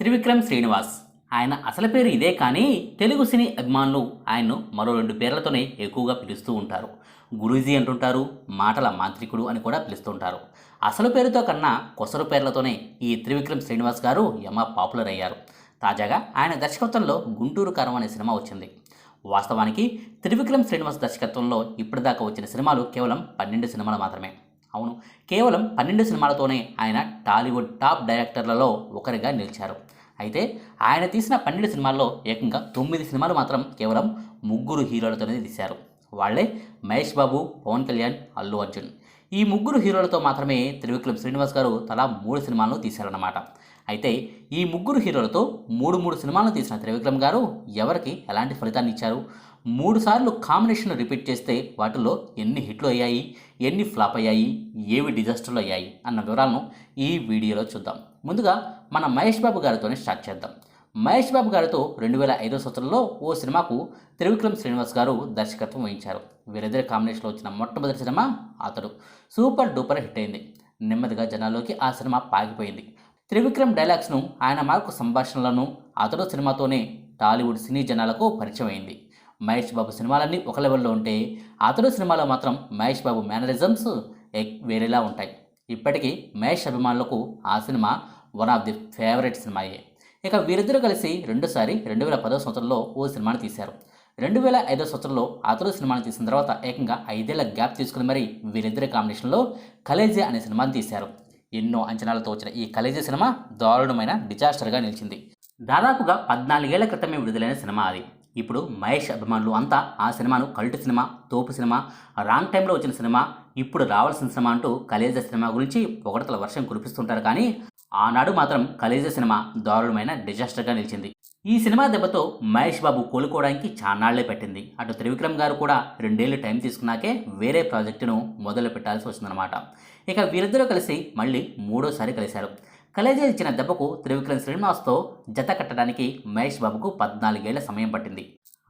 త్రివిక్రమ్ శ్రీనివాస్. ఆయన అసలు పేరు ఇదే కానీ తెలుగు సినీ అభిమానులు ఆయన్ను మరో రెండు పేర్లతోనే ఎక్కువగా పిలుస్తూ ఉంటారు. గురూజీ అంటుంటారు మాటల మాంత్రికుడు అని కూడా పిలుస్తుంటారు అసలు పేరుతో కన్నా కొసరు పేర్లతోనే ఈ త్రివిక్రమ్ శ్రీనివాస్ గారు యమ పాపులర్ అయ్యారు. తాజాగా ఆయన దర్శకత్వంలో గుంటూరు కారం అనే సినిమా వచ్చింది. వాస్తవానికి త్రివిక్రమ్ శ్రీనివాస్ దర్శకత్వంలో ఇప్పటిదాకా వచ్చిన సినిమాలు కేవలం పన్నెండు సినిమాలు మాత్రమే. అవును కేవలం పన్నెండు సినిమాలతోనే ఆయన టాలీవుడ్ టాప్ డైరెక్టర్లలో ఒకరిగా నిలిచారు. అయితే ఆయన తీసిన పన్నెండు సినిమాల్లో ఏకంగా తొమ్మిది సినిమాలు మాత్రం కేవలం ముగ్గురు హీరోలతోనే తీశారు. వాళ్ళే మహేష్ బాబు పవన్ కళ్యాణ్ అల్లు అర్జున్. ఈ ముగ్గురు హీరోలతో మాత్రమే త్రివిక్రమ్ శ్రీనివాస్ గారు తలా మూడు సినిమాలను తీశారన్నమాట. అయితే ఈ ముగ్గురు హీరోలతో మూడు మూడు సినిమాలను తీసిన త్రివిక్రమ్ గారు ఎవరికి ఎలాంటి ఫలితాన్ని ఇచ్చారు? మూడు సార్లు కాంబినేషన్ రిపీట్ చేస్తే వాటిల్లో ఎన్ని హిట్లు అయ్యాయి ఎన్ని ఫ్లాప్ అయ్యాయి ఏవి డిజాస్టర్లు అయ్యాయి అన్న వివరాలను ఈ వీడియోలో చూద్దాం. ముందుగా మన మహేష్ బాబు గారితోనే స్టార్ట్ చేద్దాం. మహేష్ బాబు గారితో రెండు వేల ఐదో సంవత్సరంలో ఓ సినిమాకు త్రివిక్రమ్ శ్రీనివాస్ గారు దర్శకత్వం వహించారు. వీరిద్దరి కాంబినేషన్లో వచ్చిన మొట్టమొదటి సినిమా అతడు. సూపర్ డూపర్ హిట్ అయింది. నెమ్మదిగా జనాల్లోకి ఆ సినిమా పాగిపోయింది. త్రివిక్రమ్ డైలాగ్స్ను ఆయన మార్కు సంభాషణలను అతడు సినిమాతోనే టాలీవుడ్ సినీ జనాలకు పరిచయం అయింది. మహేష్ బాబు సినిమాలన్నీ ఒక లెవెల్లో ఉంటే అతడు సినిమాలో మాత్రం మహేష్ బాబు మేనరిజమ్స్ వేరేలా ఉంటాయి. ఇప్పటికీ మహేష్ అభిమానులకు ఆ cinema one of the favourite సినిమాయే. ఇక వీరిద్దరూ కలిసి రెండుసారి రెండు వేల పదో సంవత్సరంలో ఓ సినిమాని తీశారు. రెండు వేల ఐదో సంవత్సరంలో అతడు సినిమాని తీసిన తర్వాత ఏకంగా ఐదేళ్ళ గ్యాప్ తీసుకుని మరి వీరిద్దరి కాంబినేషన్లో కలేజే అనే సినిమాని తీశారు. ఎన్నో అంచనాలతో వచ్చిన ఈ కలేజీ సినిమా దారుణమైన డిజాస్టర్గా నిలిచింది. దాదాపుగా పద్నాలుగేళ్ళ క్రితమే విడుదలైన సినిమా అది. ఇప్పుడు మహేష్ అభిమానులు అంతా ఆ సినిమాను కల్ట్ సినిమా తోపు సినిమా రాంగ్ టైంలో వచ్చిన సినిమా ఇప్పుడు రావాల్సిన సినిమా అంటూ కలేజ సినిమా గురించి పొగడతల వర్షం కురిపిస్తుంటారు కానీ ఆనాడు మాత్రం కలేజ సినిమా దారుణమైన డిజాస్టర్గా నిలిచింది. ఈ సినిమా దెబ్బతో మహేష్ బాబు కోలుకోవడానికి చాన్నాళ్ళే పెట్టింది. అటు త్రివిక్రమ్ గారు కూడా రెండేళ్ళు టైం తీసుకున్నాకే వేరే ప్రాజెక్టును మొదలు పెట్టాల్సి వచ్చిందనమాట ఇక వీరిద్దరూ కలిసి మళ్ళీ మూడోసారి కలిశారు. కలేజా ఇచ్చిన దెబ్బకు త్రివిక్రమ్ శ్రీనివాస్తో జత కట్టడానికి మహేష్ బాబుకు పద్నాలుగేళ్ళ సమయం పట్టింది.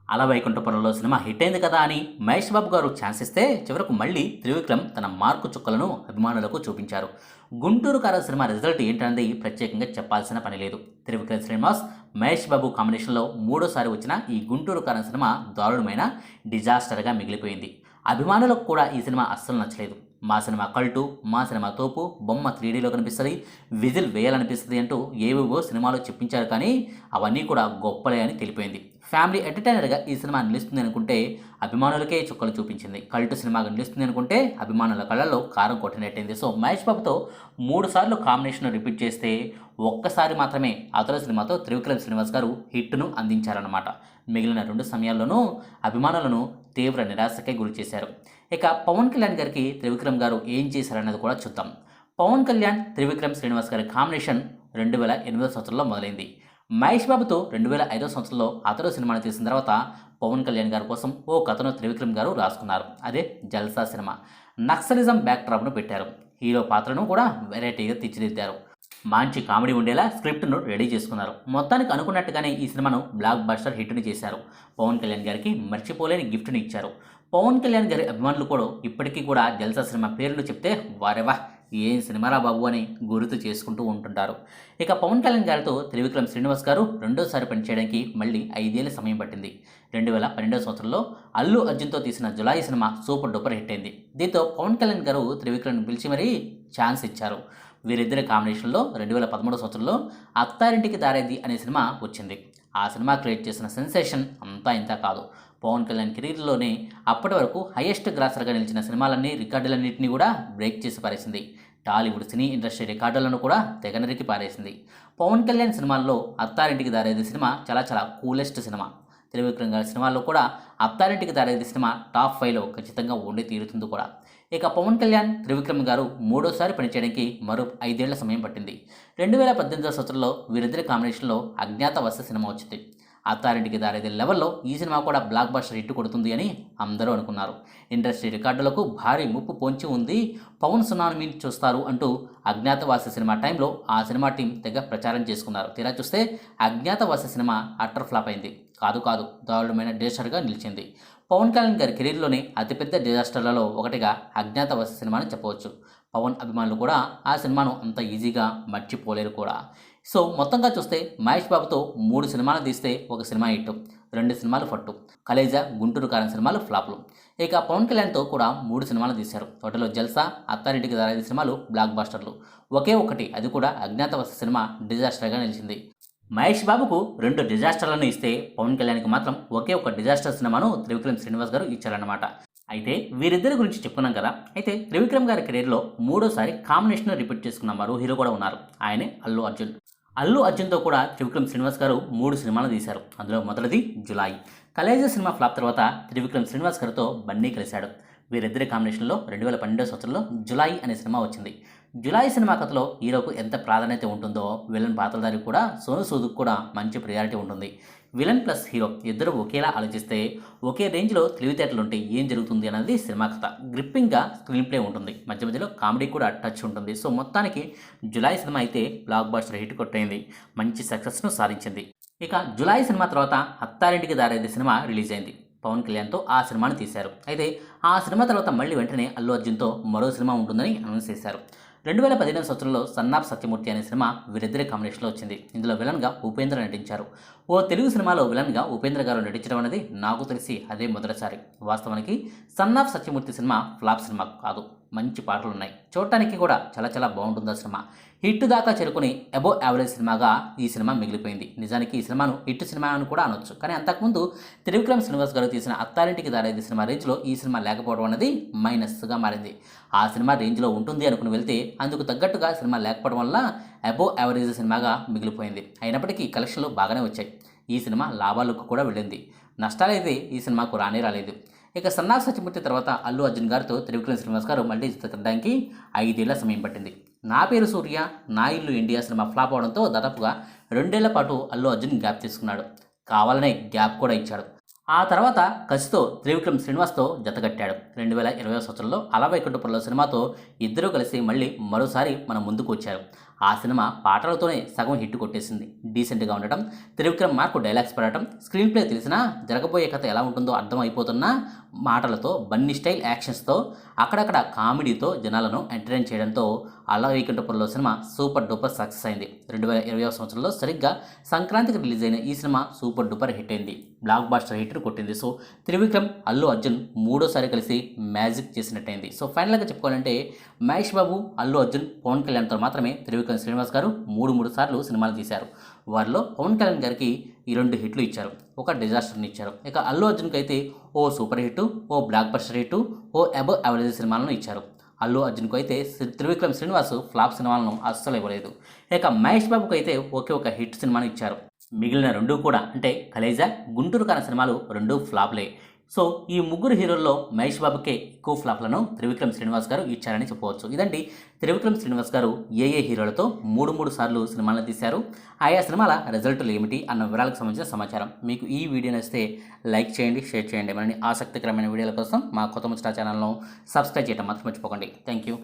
అల వైకుంఠపురంలో సినిమా హిట్ అయింది కదా అని మహేష్ బాబు గారు ఛాన్స్ ఇస్తే చివరకు మళ్ళీ త్రివిక్రమ్ తన మార్కు చుక్కలను అభిమానులకు చూపించారు. గుంటూరు కార సినిమా రిజల్ట్ ఏంటనేది ప్రత్యేకంగా చెప్పాల్సిన పని లేదు. త్రివిక్రమ్ శ్రీనివాస్ మహేష్ బాబు కాంబినేషన్లో మూడోసారి వచ్చిన ఈ గుంటూరు కారం సినిమా దారుణమైన డిజాస్టర్గా మిగిలిపోయింది. అభిమానులకు కూడా ఈ సినిమా అస్సలు నచ్చలేదు. మా సినిమా కల్టు మా సినిమా తోపు బొమ్మ త్రీడీలో కనిపిస్తుంది విజిల్ వేయాలనిపిస్తుంది అంటూ ఏవేవో సినిమాలో చెప్పించారు కానీ అవన్నీ కూడా గొప్పలే అని తెలిపోయింది. ఫ్యామిలీ ఎంటర్టైనర్గా ఈ సినిమా నిలుస్తుంది అనుకుంటే అభిమానులకే చుక్కలు చూపించింది. కల్టు సినిమాగా నిలుస్తుంది అనుకుంటే అభిమానుల కళ్ళల్లో కారం కొట్టినట్టయింది. సో మహేష్ బాబుతో మూడు సార్లు కాంబినేషన్ రిపీట్ చేస్తే ఒక్కసారి మాత్రమే అతల సినిమాతో త్రివిక్రమ్ శ్రీనివాస్ గారు హిట్ను అందించారన్నమాట. మిగిలిన రెండు సమయాల్లోనూ అభిమానులను తీవ్ర నిరాశకే గురి చేశారు ఇక పవన్ కళ్యాణ్ గారికి త్రివిక్రమ్ గారు ఏం చేశారన్నది కూడా చూద్దాం. పవన్ కళ్యాణ్ త్రివిక్రమ్ శ్రీనివాస్ గారి కాంబినేషన్ రెండు వేల ఎనిమిదో సంవత్సరంలో మొదలైంది. మహేష్ బాబుతో రెండు వేల ఐదో సంవత్సరంలో అతడు సినిమాని తీసిన తర్వాత పవన్ కళ్యాణ్ గారి కోసం ఓ కథను త్రివిక్రమ్ గారు రాసుకున్నారు. అదే జల్సా సినిమా. నక్సలిజం బ్యాక్ డ్రాప్ను పెట్టారు. హీరో పాత్రను కూడా వెరైటీగా తీర్చిదిద్దారు. మంచి కామెడీ ఉండేలా స్క్రిప్ట్ను రెడీ చేసుకున్నారు. మొత్తానికి అనుకున్నట్టుగానే ఈ సినిమాను బ్లాక్ బస్టర్ హిట్ని చేశారు. పవన్ కళ్యాణ్ గారికి మర్చిపోలేని గిఫ్ట్ని ఇచ్చారు. పవన్ కళ్యాణ్ గారి అభిమానులు కూడా ఇప్పటికీ కూడా జల్సా సినిమా పేర్లు చెప్తే వారెవా ఏం సినిమారా బాబు అని గుర్తు చేసుకుంటూ ఉంటుంటారు. ఇక పవన్ కళ్యాణ్ గారితో త్రివిక్రమ్ శ్రీనివాస్ గారు రెండోసారి పనిచేయడానికి మళ్ళీ ఐదేళ్ళ సమయం పట్టింది. రెండు వేల పన్నెండో సంవత్సరంలో అల్లు అర్జున్తో తీసిన Julayi cinema super duper hit అయింది. దీంతో పవన్ కళ్యాణ్ గారు త్రివిక్రమ్ని పిలిచి మరీ ఛాన్స్ ఇచ్చారు. వీరిద్దరి కాంబినేషన్లో రెండు వేల పదమూడో సంవత్సరంలో అత్తారింటికి దారేది అనే సినిమా వచ్చింది. ఆ సినిమా క్రియేట్ చేసిన సెన్సేషన్ అంతా ఇంత కాదు. పవన్ కళ్యాణ్ కెరీర్లోనే అప్పటి వరకు హైయెస్ట్ గ్రాసర్గా నిలిచిన సినిమాలన్నీ రికార్డులన్నింటినీ కూడా బ్రేక్ చేసి పారేసింది. టాలీవుడ్ సినీ ఇండస్ట్రీ రికార్డులను కూడా తెగనరికి పారేసింది. పవన్ కళ్యాణ్ సినిమాల్లో అత్తారింటికి దారేది సినిమా చాలా చాలా కూలెస్ట్ సినిమా. త్రివిక్రమ్ గారి సినిమాల్లో కూడా అత్తారింటికి దారేది సినిమా టాప్ ఫైవ్లో ఖచ్చితంగా ఉండి తీరుతుంది కూడా. ఇక పవన్ కళ్యాణ్ త్రివిక్రమ్ గారు మూడోసారి పనిచేయడానికి మరో ఐదేళ్ళ సమయం పట్టింది. రెండు వేల పద్దెనిమిదో సంవత్సరంలో వీరిద్దరి కాంబినేషన్లో అజ్ఞాతవాస సినిమా వచ్చింది. అత్తారింటికి దారేదే లెవెల్లో ఈ సినిమా కూడా బ్లాక్ బస్టర్ హిట్ కొడుతుంది అని అందరూ అనుకున్నారు. ఇండస్ట్రీ రికార్డులకు భారీ ముప్పు పొంచి ఉంది. పవన్ సునామీని చూస్తారు అంటూ అజ్ఞాతవాస సినిమా టైంలో ఆ సినిమా టీం తెగ ప్రచారం చేసుకున్నారు. తీరా చూస్తే అజ్ఞాతవాస సినిమా అట్టర్ ఫ్లాప్ అయింది. కాదు కాదు దారుణమైన డిజాస్టర్గా నిలిచింది. పవన్ కళ్యాణ్ గారి కెరీర్లోనే అతిపెద్ద డిజాస్టర్లలో ఒకటిగా అజ్ఞాతవాస సినిమాని చెప్పవచ్చు. పవన్ అభిమానులు కూడా ఆ సినిమాను అంత ఈజీగా మర్చిపోలేరు కూడా. సో మొత్తంగా చూస్తే మహేష్ బాబుతో మూడు సినిమాలు తీస్తే ఒక సినిమా హిట్ రెండు సినిమాలు ఫట్టు. కలేజా గుంటూరు కారం సినిమాలు ఫ్లాప్లు. ఇక పవన్ కళ్యాణ్తో కూడా మూడు సినిమాలు తీశారు. వాటిలో జల్సా అత్తారింటికి దారైదు సినిమాలు బ్లాక్ బాస్టర్లు. ఒకే ఒకటి అది కూడా అజ్ఞాతవాస సినిమా డిజాస్టర్గా నిలిచింది. మహేష్ బాబుకు రెండు డిజాస్టర్లను ఇస్తే పవన్ కళ్యాణ్కి మాత్రం ఒకే ఒక డిజాస్టర్ సినిమాను త్రివిక్రమ్ శ్రీనివాస్ గారు ఇచ్చారన్నమాట. అయితే వీరిద్దరి గురించి చెప్పుకున్నాం కదా అయితే త్రివిక్రమ్ గారి కెరీర్లో మూడోసారి కాంబినేషన్ రిపీట్ చేసుకున్న మరో హీరో కూడా ఉన్నారు. ఆయనే అల్లు అర్జున్. అల్లు అర్జున్తో కూడా త్రివిక్రమ్ శ్రీనివాస్ గారు మూడు సినిమాలు తీశారు. అందులో మొదటిది జులాయి కలేజా సినిమా ఫ్లాప్ తర్వాత త్రివిక్రమ్ శ్రీనివాస్ గారితో బన్నీ కలిశాడు. వీరిద్దరి కాంబినేషన్లో రెండు వేల పన్నెండో సంవత్సరంలో జులాయి అనే సినిమా వచ్చింది. జులాయి సినిమా కథలో హీరోకు ఎంత ప్రాధాన్యత ఉంటుందో విలన్ పాత్రధారికి కూడా సోను సూదుకు కూడా మంచి ప్రియారిటీ ఉంటుంది. విలన్ ప్లస్ హీరో ఇద్దరు ఒకేలా ఆలోచిస్తే ఒకే రేంజ్లో తెలివితేటలు ఉంటే ఏం జరుగుతుంది అనేది సినిమా కథ. గ్రిప్పింగ్గా స్క్రీన్ ప్లే ఉంటుంది. మధ్య మధ్యలో కామెడీ కూడా టచ్ ఉంటుంది. సో మొత్తానికి జులై సినిమా అయితే బ్లాక్ బాస్టర్ హిట్ కొట్టయింది మంచి సక్సెస్ను సాధించింది. ఇక జులై సినిమా తర్వాత అత్తారింటికి దారేది సినిమా రిలీజ్ అయింది. పవన్ కళ్యాణ్తో ఆ సినిమాను తీశారు. అయితే ఆ సినిమా తర్వాత మళ్ళీ వెంటనే అల్లు అర్జున్తో మరో సినిమా ఉంటుందని అనౌన్స్ చేశారు. రెండు వేల పదిహేను సంవత్సరంలో సన్నాఫ్ సత్యమూర్తి అనే సినిమా వీరిద్దరి కాంబినేషన్లో వచ్చింది. ఇందులో విలన్గా ఉపేంద్ర నటించారు. ఓ తెలుగు సినిమాలో విలన్గా ఉపేంద్ర గారు నటించడం అనేది నాకు తెలిసి అదే మొదటిసారి. వాస్తవానికి son of Satyamurthy cinema flop cinema కాదు. మంచి పాటలు ఉన్నాయి చూడటానికి కూడా చాలా చాలా బాగుంటుంది ఆ సినిమా. హిట్ దాకా చేరుకుని అబో యావరేజ్ సినిమాగా ఈ సినిమా మిగిలిపోయింది. నిజానికి ఈ సినిమాను హిట్ సినిమా అని కూడా అనొచ్చు. కానీ అంతకుముందు త్రివిక్రమ్ శ్రీనివాస్ గారు తీసిన అత్తారింటికి దారేది సినిమా రేంజ్లో ఈ సినిమా లేకపోవడం అనేది మైనస్గా మారింది. ఆ సినిమా రేంజ్లో ఉంటుంది అనుకుని వెళ్తే అందుకు తగ్గట్టుగా సినిమా లేకపోవడం వల్ల అబో యావరేజ్ సినిమాగా మిగిలిపోయింది. అయినప్పటికీ కలెక్షన్లు బాగానే వచ్చాయి. ఈ సినిమా లాభాలకు కూడా వెళ్ళింది. నష్టాలైతే ఈ సినిమాకు రానే రాలేదు. ఇక సన్నాఫ్ సత్యమూర్తి తర్వాత అల్లు అర్జున్ గారితో త్రివిక్రమ్ శ్రీనివాస్ గారు మళ్ళీ చిత్రీకరించడానికి ఐదేళ్ళ సమయం పట్టింది. నా పేరు సూర్య నా ఇల్లు ఇండియా సినిమా ఫ్లాప్ అవడంతో దాదాపుగా రెండేళ్ళ పాటు అల్లు అర్జున్ గ్యాప్ తీసుకున్నాడు. కావాలనే గ్యాప్ కూడా ఇచ్చాడు. ఆ తర్వాత కసితో త్రివిక్రమ్ శ్రీనివాస్తో జతగట్టాడు రెండు వేల ఇరవై సంవత్సరంలో అలవైకుంఠపురంలో సినిమాతో ఇద్దరూ కలిసి మళ్ళీ మరోసారి మన ముందుకు వచ్చారు. ఆ సినిమా పాటలతోనే సగం హిట్ కొట్టేసింది. డీసెంట్గా ఉండటం త్రివిక్రమ్ మార్కు డైలాగ్స్ పడటం స్క్రీన్ ప్లే తెలిసినా జరగబోయే కథ ఎలా ఉంటుందో అర్థమైపోతున్న మాటలతో బన్నీ స్టైల్ యాక్షన్స్తో అక్కడక్కడ కామెడీతో జనాలను ఎంటర్టైన్ చేయడంతో Ala Vaikunthapurramuloo cinema super duper success అయింది. రెండు వేల ఇరవై సంవత్సరంలో సరిగ్గా సంక్రాంతికి రిలీజ్ అయిన ఈ సినిమా సూపర్ డూపర్ హిట్ అయింది. బ్లాక్ బాస్టర్ హిట్ కొట్టింది. సో త్రివిక్రమ్ అల్లు అర్జున్ మూడోసారి కలిసి మ్యాజిక్ చేసినట్టయింది. సో ఫైనల్గా చెప్పుకోవాలంటే మహేష్ బాబు అల్లు అర్జున్ పవన్ కళ్యాణ్తో మాత్రమే త్రివిక్రమ్ శ్రీనివాస్ గారు మూడు మూడు సార్లు సినిమాలు తీశారు. వారిలో పవన్ కళ్యాణ్ గారికి ఈ రెండు హిట్లు ఇచ్చారు. ఒక డిజాస్టర్ని ఇచ్చారు. ఇక అల్లు అర్జున్కి అయితే ఓ సూపర్ హిట్ ఓ బ్లాక్ బస్టర్ హిట్ ఓ అబో యావరేజ్ సినిమాలను ఇచ్చారు. అల్లు అర్జున్కు అయితే త్రివిక్రమ్ శ్రీనివాస్ ఫ్లాప్ సినిమాలను అస్సలు ఇవ్వలేదు. ఇక మహేష్ బాబుకు అయితే ఒకే ఒక హిట్ సినిమాను ఇచ్చారు. మిగిలిన రెండు కూడా అంటే కలేజా గుంటూరు కాన సినిమాలు రెండు ఫ్లాప్లే. సో ఈ ముగ్గురు హీరోల్లో మహేష్ బాబుకే ఎక్కువ ఫ్లాప్లను త్రివిక్రమ్ శ్రీనివాస్ గారు ఇచ్చారని చెప్పవచ్చు ఇదండి త్రివిక్రమ్ శ్రీనివాస్ గారు ఏ ఏ హీరోలతో మూడు మూడు సార్లు సినిమాలను తీశారు ఆయా సినిమాల రిజల్టులు ఏమిటి అన్న వివరాలకు సంబంధించిన సమాచారం. మీకు ఈ వీడియో నచ్చితే లైక్ చేయండి షేర్ చేయండి. మరిన్ని ఆసక్తికరమైన వీడియోల కోసం మా కొత్త ముచ్చట ఛానల్ను సబ్స్క్రైబ్ చేయడం మాత్రం మర్చిపోకండి. Thank you.